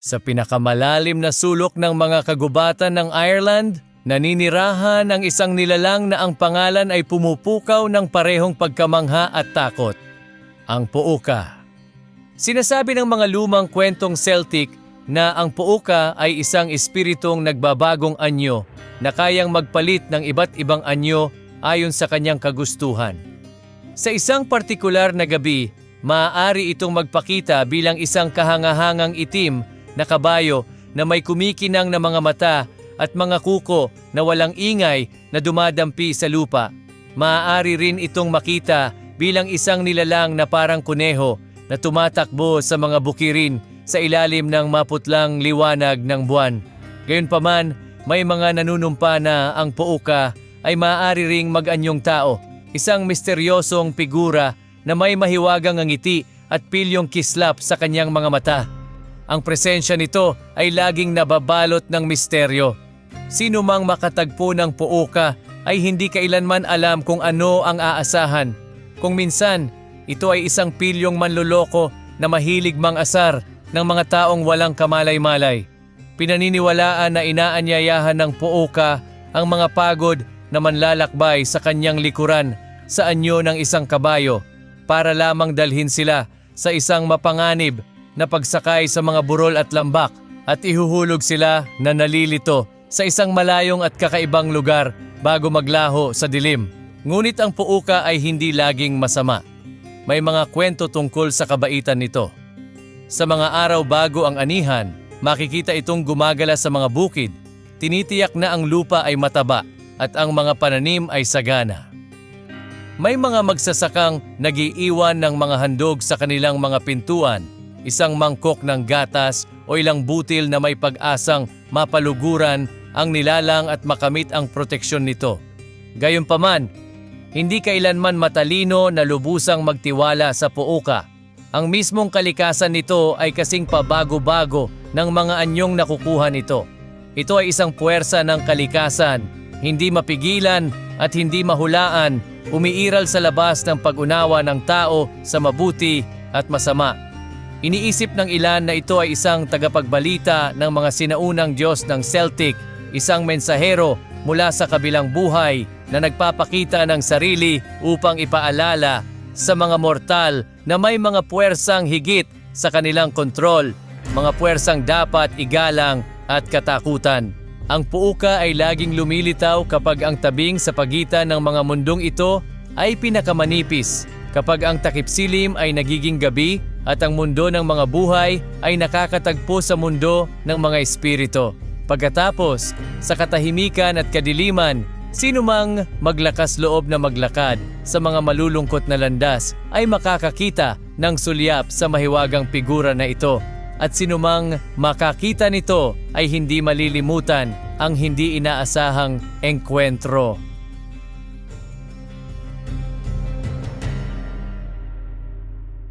Sa pinakamalalim na sulok ng mga kagubatan ng Ireland, naninirahan ang isang nilalang na ang pangalan ay pumupukaw ng parehong pagkamangha at takot. Ang Puuka. Sinasabi ng mga lumang kwentong Celtic na ang Puuka ay isang espiritong nagbabagong anyo na kayang magpalit ng iba't ibang anyo ayon sa kanyang kagustuhan. Sa isang partikular na gabi, maaari itong magpakita bilang isang kahangahangang itim na kabayo na may kumikinang na mga mata at mga kuko na walang ingay na dumadampi sa lupa. Maaari rin itong makita bilang isang nilalang na parang kuneho na tumatakbo sa mga bukirin sa ilalim ng maputlang liwanag ng buwan. Gayunpaman, may mga nanunumpa na ang puuka ay maaari ring mag-anyong tao, isang misteryosong figura na may mahiwagang ngiti at pilyong kislap sa kanyang mga mata. Ang presensya nito ay laging nababalot ng misteryo. Sino mang makatagpo ng puuka ay hindi kailanman alam kung ano ang aasahan. Kung minsan, ito ay isang pilyong manluloko na mahilig mang asar ng mga taong walang kamalay-malay. Pinaniniwalaan na inaanyayahan ng puuka ang mga pagod na manlalakbay sa kanyang likuran sa anyo ng isang kabayo para lamang dalhin sila sa isang mapanganib na pagsakay sa mga burol at lambak at ihuhulog sila na nalilito sa isang malayong at kakaibang lugar bago maglaho sa dilim. Ngunit ang puuka ay hindi laging masama. May mga kwento tungkol sa kabaitan nito. Sa mga araw bago ang anihan, makikita itong gumagala sa mga bukid. Tinitiyak na ang lupa ay mataba at ang mga pananim ay sagana. May mga magsasakang nagiiwan ng mga handog sa kanilang mga pintuan, isang mangkok ng gatas o ilang butil na may pag-asang mapaluguran ang nilalang at makamit ang proteksyon nito. Gayunpaman, hindi kailanman matalino na lubusang magtiwala sa puuka. Ang mismong kalikasan nito ay kasing pabago-bago ng mga anyong nakukuha nito. Ito ay isang puwersa ng kalikasan, hindi mapigilan at hindi mahulaan, umiiral sa labas ng pag-unawa ng tao sa mabuti at masama. Iniisip ng ilan na ito ay isang tagapagbalita ng mga sinaunang Diyos ng Celtic, isang mensahero mula sa kabilang buhay na nagpapakita ng sarili upang ipaalala sa mga mortal na may mga puwersang higit sa kanilang kontrol, mga puwersang dapat igalang at katakutan. Ang puuka ay laging lumilitaw kapag ang tabing sa pagitan ng mga mundong ito ay pinakamanipis, kapag ang takipsilim ay nagiging gabi at ang mundo ng mga buhay ay nakakatagpo sa mundo ng mga espirito. Pagkatapos, sa katahimikan at kadiliman, sino mang maglakas loob na maglakad sa mga malulungkot na landas ay makakakita ng sulyap sa mahiwagang figura na ito. At sinumang makakita nito ay hindi malilimutan ang hindi inaasahang engkwentro.